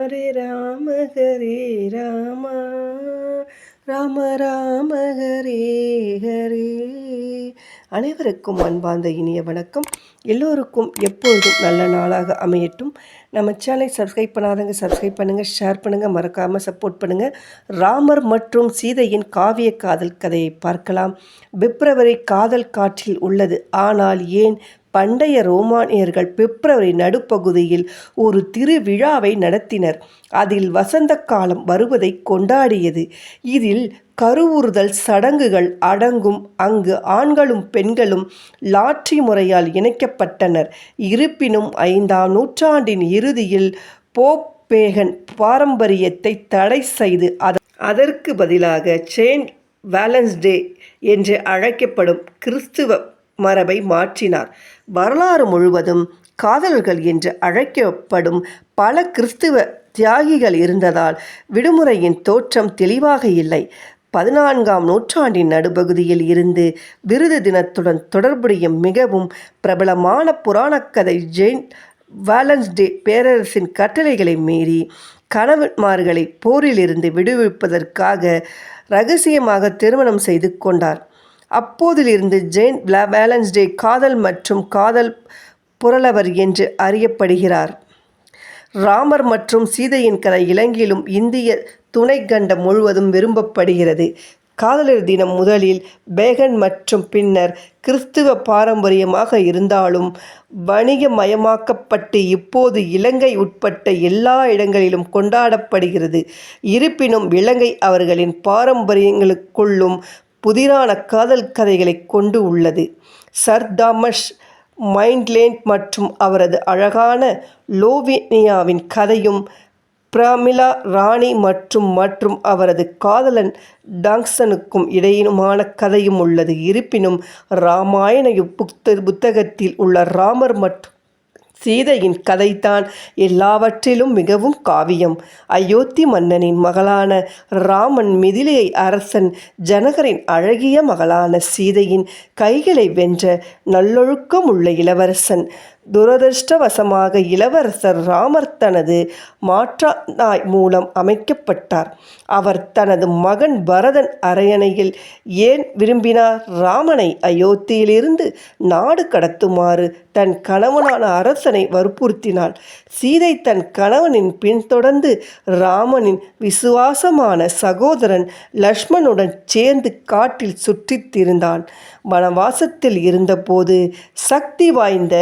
ஹரே ராம ஹரே ராம. ராம ராம ஹரே ஹரே. அனைவருக்கும் அன்பார்ந்த இனிய வணக்கம். எல்லோருக்கும் எப்பொழுதும் நல்ல நாளாக அமையட்டும். நம்ம சேனலை சப்ஸ்கிரைப் பண்ணாதவங்க சப்ஸ்கிரைப் பண்ணுங்கள் ஷேர் பண்ணுங்கள் மறக்காமல் சப்போர்ட் பண்ணுங்கள் ராமர் மற்றும் சீதையின் காவிய காதல் கதையை பார்க்கலாம். பிப்ரவரி காதல் காற்றில் உள்ளது. ஆனால் ஏன் பண்டைய ரோமானியர்கள் பிப்ரவரி நடுப்பகுதியில் ஒரு திருவிழாவை நடத்தினர். அதில் வசந்த காலம் வருவதை கொண்டாடியது. இதில் கருவுறுதல் சடங்குகள் அடங்கும். அங்கு ஆண்களும் பெண்களும் லாட்ரி முறையால் இணைக்கப்பட்டனர். இருப்பினும் ஐந்தாம் நூற்றாண்டின் இறுதியில் போப் பேகன் பாரம்பரியத்தை தடை செய்து அதற்கு பதிலாக செயின்ட் வேலன்ஸ்டே என்று அழைக்கப்படும் கிறிஸ்துவ மரபை மாற்றினார். வரலாறு முழுவதும் காதலர்கள் என்று அழைக்கப்படும் பல கிறிஸ்துவ தியாகிகள் இருந்ததால் விடுமுறையின் தோற்றம் தெளிவாக இல்லை. பதினான்காம் நூற்றாண்டின் நடுப்பகுதியில் இருந்து விருது தினத்துடன் தொடர்புடைய மிகவும் பிரபலமான புராணக்கதை ஜெயின் வேலன்ஸ்டே பேரரசின் கட்டளைகளை மீறி கணவன்மார்களை போரிலிருந்து விடுவிப்பதற்காக ரகசியமாக திருமணம் செய்து கொண்டார். அப்போதிலிருந்து ஜெயின் வேலன்ஸ்டே காதல் மற்றும் காதல் புரளவர் என்று அறியப்படுகிறார். ராமர் மற்றும் சீதையின் கதை இலங்கையிலும் இந்திய துணை கண்டம் முழுவதும் விரும்பப்படுகிறது. காதலர் தினம் முதலில் பேகன் மற்றும் பின்னர் கிறிஸ்துவ பாரம்பரியமாக இருந்தாலும் வணிகமயமாக்கப்பட்டு இப்போது இலங்கை உட்பட்ட எல்லா இடங்களிலும் கொண்டாடப்படுகிறது. இருப்பினும் இலங்கை அவர்களின் பாரம்பரியங்களுக்குள்ளும் புதிரான காதல் கதைகளை கொண்டு உள்ளது. சர்தாமஷ் மைண்ட்லேண்ட் மற்றும் அவரது அழகான லோவினியாவின் கதையும் பிரமிளா ராணி மற்றும் மற்றும் அவரது காதலன் டாங்ஸனுக்கும் இடையிலுமான கதையும் உள்ளது. இருப்பினும் ராமாயண புத்த புத்தகத்தில் உள்ள ராமர் மற்றும் சீதையின் கதைத்தான் எல்லாவற்றிலும் மிகவும் காவியம். அயோத்தி மன்னனின் மகளான ராமன் மிதிலையை அரசன் ஜனகரின் அழகிய மகளான சீதையின் கைகளை வென்ற நல்லொழுக்கம் உள்ள இளவரசன். துரதிருஷ்டவசமாக இளவரசர் ராமர் தனது மாற்றாய் மூலம் அமைக்கப்பட்டார். அவர் தனது மகன் பரதன் அரையணையில் ஏன் விரும்பினார்? ராமனை அயோத்தியிலிருந்து நாடு கடத்துமாறு தன் கணவனான அரசனை வற்புறுத்தினாள். சீதை தன் கணவனின் பின்தொடர்ந்து ராமனின் விசுவாசமான சகோதரன் லக்ஷ்மணுடன் சேர்ந்து காட்டில் சுற்றித் திரிந்தான் வனவாசத்தில் இருந்தபோது சக்தி வாய்ந்த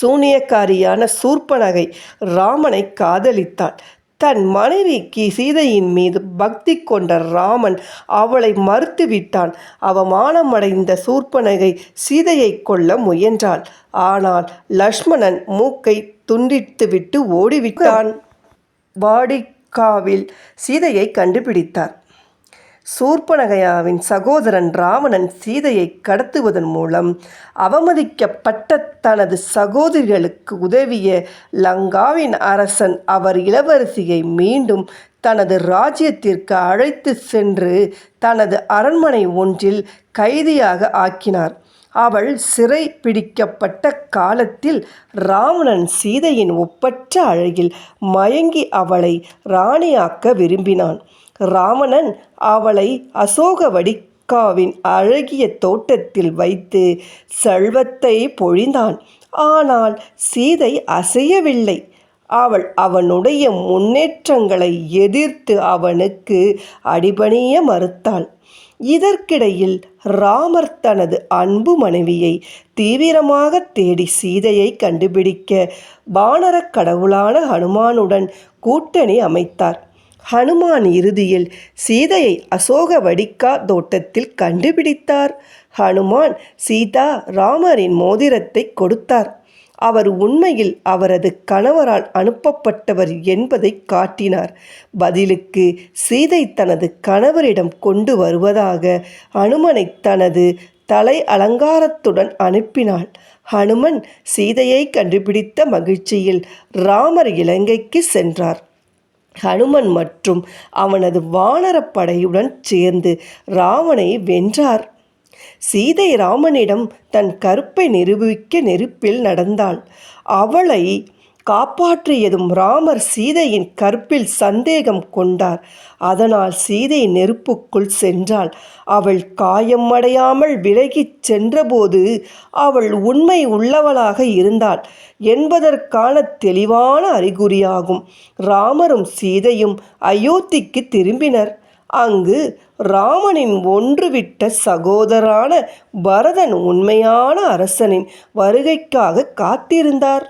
சூனியக்காரியான சூர்பனகை ராமனை காதலித்தாள் தன் மனைவிக்கு சீதையின் மீது பக்தி கொண்ட ராமன் அவளை மறுத்துவிட்டான். அவமானமடைந்த சூர்பனகை சீதையை கொல்ல முயன்றாள் ஆனால் லக்ஷ்மணன் மூக்கை துண்டித்துவிட்டு ஓடிவிட்டான். வாடிக்காவில் சீதையை கண்டுபிடித்தார். சூர்பனகையாவின் சகோதரன் ராவணன் சீதையை கடத்துவதன் மூலம் அவமதிக்கப்பட்ட தனது சகோதரிகளுக்கு உதவிய லங்காவின் அரசன் அவர் இளவரசியை மீண்டும் தனது ராஜ்யத்திற்கு அழைத்து சென்று தனது அரண்மனை ஒன்றில் கைதியாக ஆக்கினார். அவள் சிறை பிடிக்கப்பட்ட காலத்தில் ராவணன் சீதையின் ஒப்பற்ற அழகில் மயங்கி அவளை ராணியாக்க விரும்பினான். ராவணன் அவளை அசோக வடிக்காவின் அழகிய தோட்டத்தில் வைத்து செல்வத்தை பொழிந்தான். ஆனால் சீதை அசையவில்லை. அவள் அவனுடைய முன்னேற்றங்களை எதிர்த்து அவனுக்கு அடிபணிய மறுத்தாள். இதற்கிடையில் ராமர் தனது அன்பு மனைவியை தீவிரமாக தேடி சீதையை கண்டுபிடிக்க வானரக் கடவுளான ஹனுமானுடன் கூட்டணி அமைத்தார். ஹனுமான் இறுதியில் சீதையை அசோக வடிக்கா தோட்டத்தில் கண்டுபிடித்தார். ஹனுமான் சீதா ராமரின் மோதிரத்தை கொடுத்தார். அவர் உண்மையில் அவரது கணவரால் அனுப்பப்பட்டவர் என்பதை காட்டினார். பதிலுக்கு சீதை தனது கணவரிடம் கொண்டு வருவதாக அனுமனை தனது தலை அலங்காரத்துடன் அனுப்பினாள். ஹனுமன் சீதையை கண்டுபிடித்த மகிழ்ச்சியில் ராமர் இலங்கைக்கு சென்றார். ஹனுமன் மற்றும் அவனது வானரப்படையுடன் சேர்ந்து ராவனை வென்றார். சீதை ராமனிடம் தன் கருப்பை நிரூபிக்க நெருப்பில் நடந்தாள். அவளை காப்பாற்றியதும் ராமர் சீதையின் கற்பில் சந்தேகம் கொண்டார். அதனால் சீதை நெருப்புக்குள் சென்றாள். அவள் காயமடையாமல் விலகிச் சென்றபோது அவள் உண்மை உள்ளவளாக இருந்தாள் என்பதற்கான தெளிவான அறிகுறியாகும். ராமரும் சீதையும் அயோத்திக்கு திரும்பினர். அங்கு ராமனின் ஒன்றுவிட்ட சகோதரான பரதன் உண்மையான அரசனின் வருகைக்காக காத்திருந்தார்.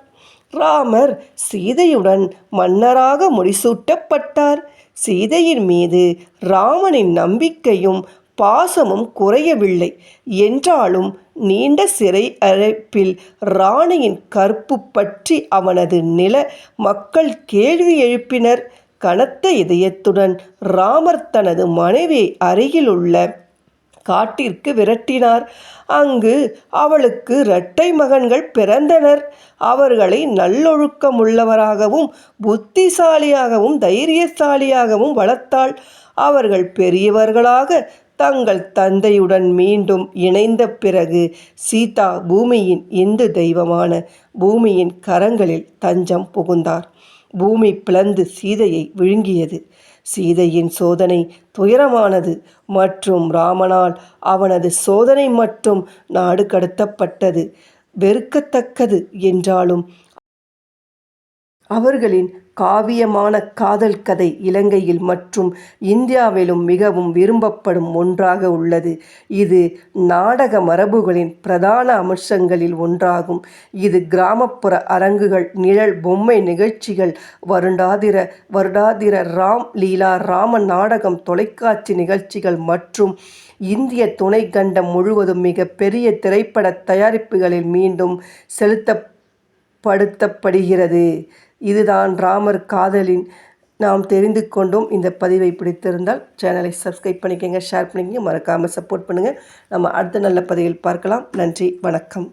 ராமர் சீதையுடன் மன்னராக முடிசூட்டப்பட்டார். சீதையின் மீது ராமனின் நம்பிக்கையும் பாசமும் குறையவில்லை. என்றாலும் நீண்ட சிறை அழைப்பில் ராணியின் கற்பு பற்றி அவனது நில மக்கள் கேள்வி எழுப்பினர். கனத்த இதயத்துடன் ராமர் தனது மனைவியை அருகிலுள்ள காட்டிற்கு விரட்டினார். அங்கு அவளுக்கு இரட்டை மகன்கள் பிறந்தனர். அவர்களை நல்லொழுக்கமுள்ளவராகவும் புத்திசாலியாகவும் தைரியசாலியாகவும் வளர்த்தாள். அவர்கள் பெரியவர்களாக தங்கள் தந்தையுடன் மீண்டும் இணைந்த பிறகு சீதா பூமியின் இந்து தெய்வமான பூமியின் கரங்களில் தஞ்சம் புகுந்தார். பூமி பிளந்து சீதையை விழுங்கியது. சீதையின் சோதனை துயரமானது மற்றும் ராமனால் அவனது சோதனை மட்டும் நாடு கடத்தப்பட்டது. வெறுக்கத்தக்கது என்றாலும் அவர்களின் காவியமான காதல் கதை இலங்கையில் மற்றும் இந்தியாவிலும் மிகவும் விரும்பப்படும் ஒன்றாக உள்ளது. இது நாடக மரபுகளின் பிரதான அம்சங்களில் ஒன்றாகும். இது கிராமப்புற அரங்குகள் நிழல் பொம்மை நிகழ்ச்சிகள் வருடாதிர வருடாதிர ராம் லீலா ராம நாடகம் தொலைக்காட்சி நிகழ்ச்சிகள் மற்றும் இந்திய துணை கண்டம் முழுவதும் மிக பெரிய திரைப்பட தயாரிப்புகளில் மீண்டும் செலுத்தப்படுத்தப்படுகிறது இதுதான் ராமர் காதலின் நாம் தெரிந்து கொண்டோம். இந்த பதிவை பிடித்திருந்தால் சேனலை சப்ஸ்கிரைப் பண்ணிக்கோங்க ஷேர் பண்ணிக்கோங்க மறக்காமல் சப்போர்ட் பண்ணுங்கள் நம்ம அடுத்த நல்ல பதிவில் பார்க்கலாம். நன்றி வணக்கம்.